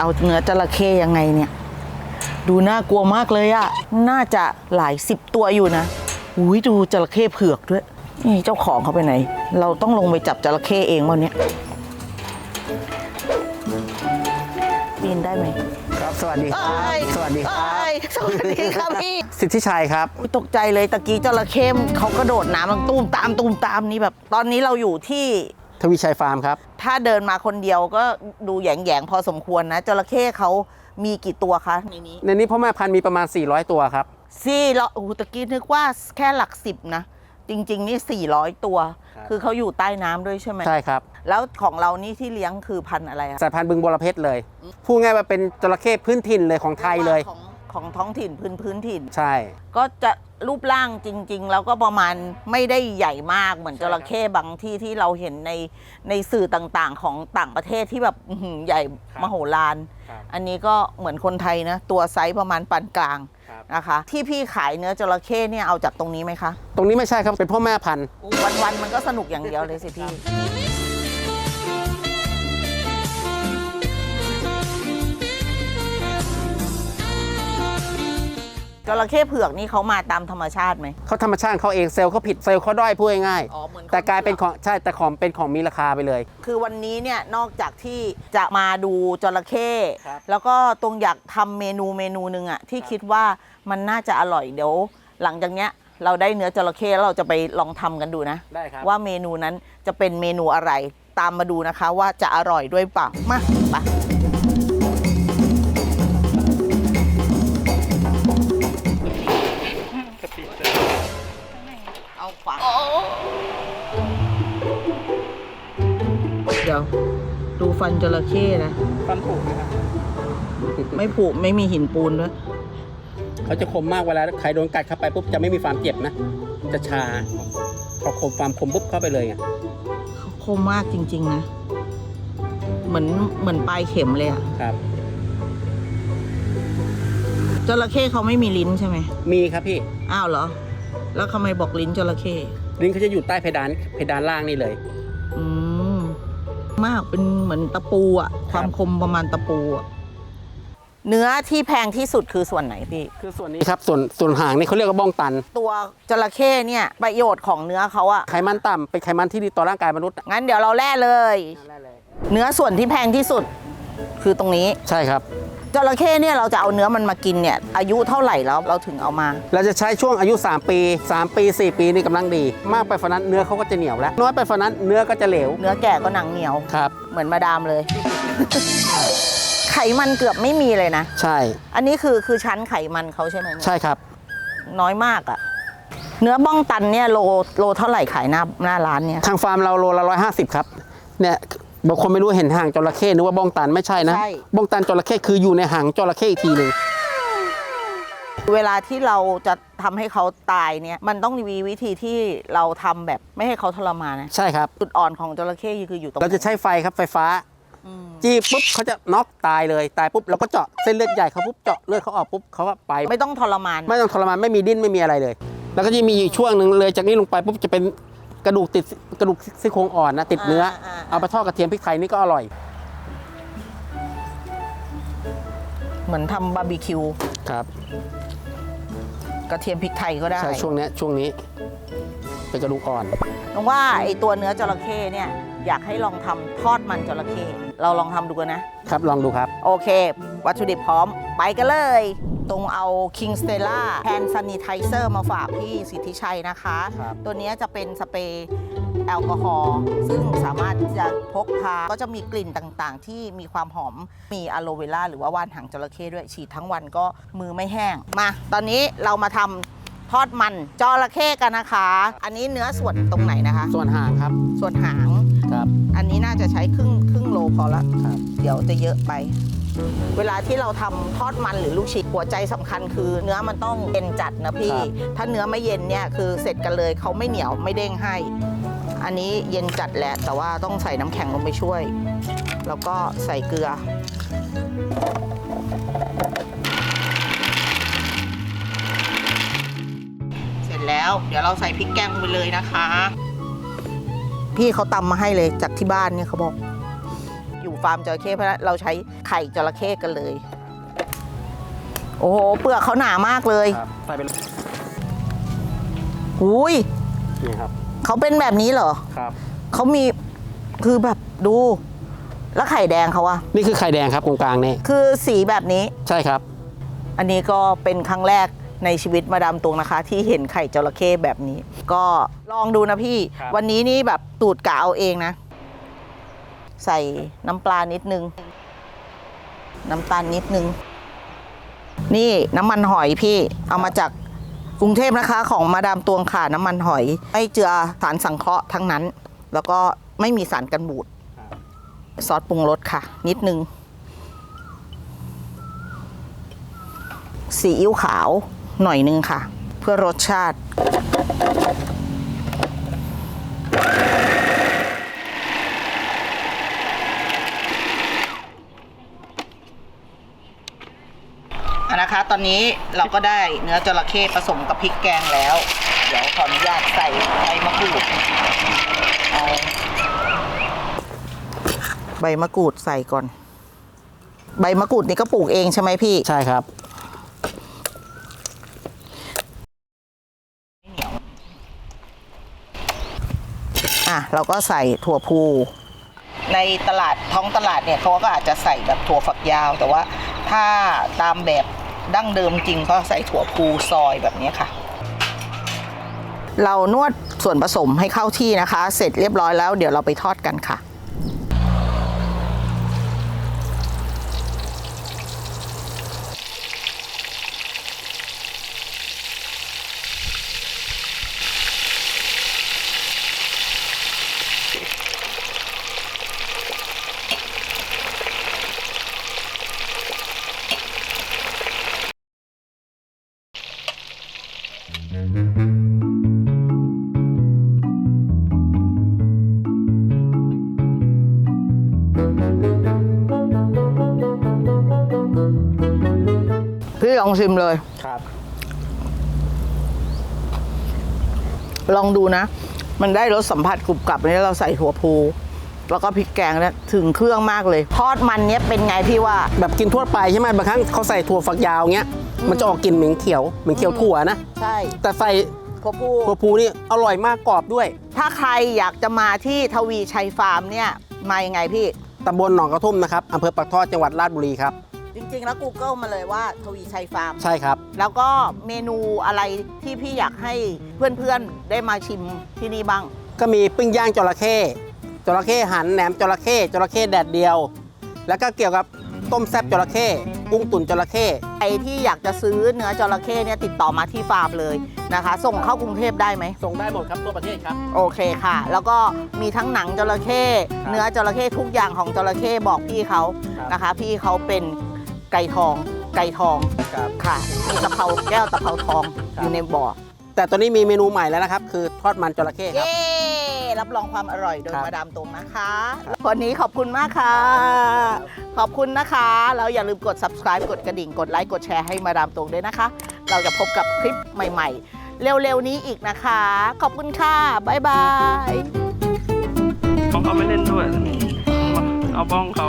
จะไปเอาเนื้อจระเข้ยังไงเนี่ย ดูน่ากลัวมากเลยอะน่าจะหลายสิบตัวอยู่นะอุ้ยดูจระเข้เผือกด้วยนี่เจ้าของเขาไปไหน เราต้องลงไปจับจระเข้เองวันนี้ยปีนได้ไหมครับสวัสดีครับเอ้ยสวัสดีครับเอ้ยสวัสดีครับพี่ สิทธิชัยครับอุ๊ยตกใจเลยตะกี้จระเข้เขากระโดดน้ำมันตูมตามตูมตามนี่แบบ ตอนนี้เราอยู่ที่ ทวีชัยฟาร์มครับ ถ้าเดินมาคนเดียวก็ดูแหยงๆพอสมควรนะจระเข้เขามีกี่ตัวคะในนี้ ในนี้พ่อแม่พันธุ์มีประมาณ 400 ตัวครับสี่ร้อยโอ้โหตะกี้นึกว่าแค่หลักสิบนะ จริง ๆ นี่ 400 ตัวครับคือเขาอยู่ใต้น้ำด้วยใช่ไหมใช่ครับ แล้วของเรานี่ที่เลี้ยงคือพันธุ์อะไรอะสายพันธุ์บึงบรเพชรเลยพูดง่ายว่าเป็นจระเข้พื้นถิ่นเลยของไทยเลย ของ ของท้องถิ่นพื้นพื้นถิ่น ใช่ ก็จะรูปร่างจริง ๆ แล้วก็ประมาณไม่ได้ใหญ่มากเหมือนใช่จครับระเข้บางที่ที่เราเห็นในในสื่อต่างๆ ของต่างประเทศที่แบบอื้อหือใหญ่มโหฬารครับ อันนี้ก็เหมือนคนไทยนะ ตัวไซส์ประมาณปานกลางครับ นะคะ ที่พี่ขายเนื้อจระเข้เนี่ยเอาจากตรงนี้ไหมคะ ตรงนี้ไม่ใช่ครับ เป็นพ่อแม่พันธุ์ วันๆมันก็สนุกอย่างเดียวเลยสิพี่ จระเข้เผือกนี่เขามาตามธรรมชาติไหมเขาธรรมชาติเขาเองเซลล์เขาผิดเซลล์เขาด้อยพูดง่ายอ๋อเหมือนๆแต่กลายเป็นของใช่แต่ของเป็นของมีราคาไปเลย คือวันนี้เนี่ยนอกจากที่จะมาดูจระเข้ครับ แล้วก็ตรงอยากทำเมนูเมนูหนึ่งอะที่คิดว่ามันน่าจะอร่อยเดี๋ยว หลังจากเนี้ยเราได้เนื้อจระเข้แล้วเราจะไปลองทำกันดูนะ ได้ครับ ว่าเมนูนั้นจะเป็นเมนูอะไรตามมาดูนะคะว่าจะอร่อยด้วยเปล่ามาไป ฟันจระเข้นะฟันผุนะครับไม่ผุไม่มีหินปูนด้วยเขาจะคมมากเวลาใครโดนกัดเข้าไปปุ๊บจะไม่มีความเจ็บนะ จะชาพอคมความคมปุ๊บเข้าไปเลยอะเขาคมมากจริง ๆ นะ เหมือนเหมือนปลายเข็มเลยอะครับจระเข้เขาไม่มีลิ้นใช่ไหมมีครับพี่อ้าวเหรอ แล้วทำไมบอกลิ้นจระเข้ลิ้นเขาจะอยู่ใต้เพดานเพดานล่างนี่เลยอืม มากเป็นเหมือนตะปูอะครับความคมประมาณตะปูอะเนื้อที่แพงที่สุดคือส่วนไหนพี่ คือส่วนนี้ครับส่วนส่วนหางนี่เขาเรียกว่าบ้องตัน ตัวจระเข้เนี่ยประโยชน์ของเนื้อเขาอะไขมันต่ำเป็นไขมันที่ดีต่อร่างกายมนุษย์อะงั้นเดี๋ยวเราแล่เลย เนื้อส่วนที่แพงที่สุด คือตรงนี้ใช่ครับ จระเข้เนี่ยเราจะเอาเนื้อมันมากินเนี่ยอายุเท่าไหร่แล้วเราถึงเอามา เราจะใช้ช่วงอายุ 3 ปี 3 ปี 4 ปีนี่กำลังดี มากไปฝานั้นเนื้อเขาก็จะเหนียวแล้ว น้อยไปฝานั้นเนื้อก็จะเหลว เนื้อแก่ก็หนังเหนียว ครับ เหมือนมาดามเลย ไขมันเกือบไม่มีเลยนะ ใช่ อันนี้คือคือชั้นไขมันเขาใช่ไหมเนี่ยใช่ครับ น้อยมากอะเนื้อบ้องตันเนี่ยโลโลเท่าไหร่ขายหน้าหน้าร้านเนี่ย ทางฟาร์มเราโลละร้อยห้าสิบครับ เนี่ย บางคนไม่รู้เห็นหางจระเข้นึกว่าบ้องตันไม่ใช่นะ ใช่ บ้องตันจระเข้คืออยู่ในหางจระเข้อีกทีหนึ่งเวลาที่เราจะทำให้เขาตายเนี่ย มันต้องมีวิธีที่เราทำแบบไม่ให้เขาทรมานนะใช่ครับ จุดอ่อนของจระเข้คืออยู่ตรงเราจะใช้ไฟครับไฟฟ้า อืมจี้ปุ๊บเขาจะน็อกตายเลยตายปุ๊บเราก็เจาะเส้นเลือดใหญ่เขาปุ๊บเจาะเลือดเขาออกปุ๊บเขาก็ไป ไม่ต้องทรมาน ไม่ต้องทรมานไม่มีดิ้นไม่มีอะไรเลย แล้วก็จะมีอยู่ช่วงหนึ่งเลยจากนี้ลงไปปุ๊บจะเป็น กระดูกติดกระดูกซี่โครงอ่อนนะติดเนื้ออาเอาไปทอดกระเทียมพริกไทยนี่ก็อร่อยเหมือนทำบาร์บีคิวครับกระเทียมพริกไทยก็ได้ใช่ช่วงเนี้ยช่วงนี้ เป็นกระดูกอ่อน น้องว่าไอตัวเนื้อจระเข้เนี่ยอยากให้ลองทำทอดมันจระเข้เราลองทำดูกันนะ ครับลองดูครับ โอเค วัตถุดิบพร้อมไปกันเลย ตรงเอา King Stella Hand Sanitizer มาฝากพี่สิทธิชัยนะคะ ครับ ตัวเนี้ยจะเป็นสเปรย์แอลกอฮอล์ซึ่งสามารถที่จะพกพา ก็จะมีกลิ่นต่างๆ ที่มีความหอม มีอะโลเวล่าหรือว่าว่านหางจระเข้ด้วย ฉีดทั้งวันก็มือไม่แห้ง มา ตอนนี้เรามาทำทอดมันจระเข้กันนะคะ อันนี้เนื้อส่วนตรงไหนนะคะ ส่วนหางครับส่วนหาง ครับอันนี้น่าจะใช้ครึ่งครึ่งโลพอละ ครับ เดี๋ยวจะเยอะไป เวลาที่เราทำทอดมันหรือลูกชิ้นหัวใจสำคัญคือเนื้อมันต้องเย็นจัดนะพี่ ถ้าเนื้อไม่เย็นเนี่ยคือเสร็จกันเลยเขาไม่เหนียวไม่เด้งให้ อันนี้เย็นจัดแหละ แต่ว่าต้องใส่น้ำแข็งลงไปช่วย แล้วก็ใส่เกลือ เสร็จแล้วเดี๋ยวเราใส่พริกแกงลงไปเลยนะคะ พี่เขาตำมาให้เลยจากที่บ้านเนี่ยเขาบอก อยู่ฟาร์มจระเข้เพราะฉะนั้นเราใช้ไข่จระเข้กันเลย โอ้โหเปลือกเขาหนามากเลยครับใส่ไปเลยอุ้ยนี่ครับเขาเป็นแบบนี้เหรอครับเขามีคือแบบดู แล้วไข่แดงเขาอะนี่คือไข่แดงครับตรงกลางนี่คือสีแบบนี้ ใช่ครับ อันนี้ก็เป็นครั้งแรกในชีวิตมาดามตวงนะคะ ที่เห็นไข่จระเข้แบบนี้ ก็ลองดูนะพี่ ครับ วันนี้นี่แบบตูดกะเอาเองนะ ใส่น้ำปลานิดนึง น้ำตาลนิดนึง นี่น้ำมันหอยพี่เอามาจากกรุงเทพนะคะ ของมาดามตวงค่ะน้ำมันหอย ไม่เจือสารสังเคราะห์ทั้งนั้น แล้วก็ไม่มีสารกันบูดซอสปรุงรสค่ะ นิดนึงซีอิ๊วขาวหน่อยนึงค่ะ เพื่อรสชาติ อะนะคะ ตอนนี้เราก็ได้เนื้อจระเข้ผสมกับพริกแกงแล้ว เดี๋ยวขออนุญาตใส่ใบมะกรูดเอาใบมะกรูดใส่ก่อน ใบมะกรูดนี่ก็ปลูกเองใช่ไหมพี่ใช่ครับ อะเราก็ใส่ถั่วพู ในตลาดท้องตลาดเนี่ยเขาก็อาจจะใส่แบบถั่วฝักยาว แต่ว่าถ้าตามแบบ ดั้งเดิมจริงก็ใส่ถั่วพูซอยแบบนี้ค่ะ เรานวดส่วนผสมให้เข้าที่นะคะ เสร็จเรียบร้อยแล้วเดี๋ยวเราไปทอดกันค่ะ พี่ลองชิมเลย ครับ ลองดูนะ มันได้รสสัมผัสกรุบกรับนี่เราใส่ถั่วพูแล้วก็พริกแกงเนี่ยถึงเครื่องมากเลย ทอดมันเนี้ยเป็นไงพี่ว่า แบบกินทั่วไปใช่ไหมบางครั้งเขาใส่ถั่วฝักยาวเงี้ย มันจะออกกลิ่นเหม็นเขียวเหม็นเขียวถั่วนะ ใช่ แต่ใส่ถั่วพูถั่วพูนี่อร่อยมากกรอบด้วย ถ้าใครอยากจะมาที่ทวีชัยฟาร์มเนี่ย มายังไงพี่ ตำบลหนองกระทุ่มนะครับอำเภอปากท่อจังหวัดราชบุรีครับ จริงๆ แล้ว Google มาเลยว่าทวีชัยฟาร์ม ใช่ครับ แล้วก็เมนูอะไรที่พี่อยากให้เพื่อนๆ ได้มาชิมที่นี่บ้าง ก็มีปิ้งย่างจระเข้จระเข้หันแหนมจระเข้จระเข้แดดเดียว แล้วก็เกี่ยวกับต้มแซ่บจระเข้กุ้งตุ๋นจระเข้ใครที่อยากจะซื้อเนื้อจระเข้เนี่ยติดต่อมาที่ฟาร์มเลยนะคะ ส่งเข้ากรุงเทพได้ไหม ส่งได้หมดครับทั่วประเทศครับ โอเคค่ะ แล้วก็มีทั้งหนังจระเข้ครับเนื้อจระเข้ทุกอย่างของจระเข้บอกพี่เขาครับนะคะ พี่เขาเป็น ไก่ทอง ไก่ทองครับ ค่ะมีตะเภาแก้วตะเภาทองครับ อยู่ในบ่อ แต่ตอนนี้มีเมนูใหม่แล้วนะครับ คือทอดมันจระเข้ครับ เย้รับรองความอร่อยโดยครับมาดามตรงนะคะวันนี้ขอบคุณมากค่ะ ขอบคุณนะคะแล้วอย่าลืมกด subscribe กดกระดิ่ง กดไลค์กดแชร์ให้มาดามตรงด้วยนะคะ เราจะพบกับคลิปใหม่ ๆ เร็วๆนี้อีกนะคะ ขอบคุณค่ะบ๊ายบาย เขาเขาไม่เล่นด้วย เอาบ้องเขา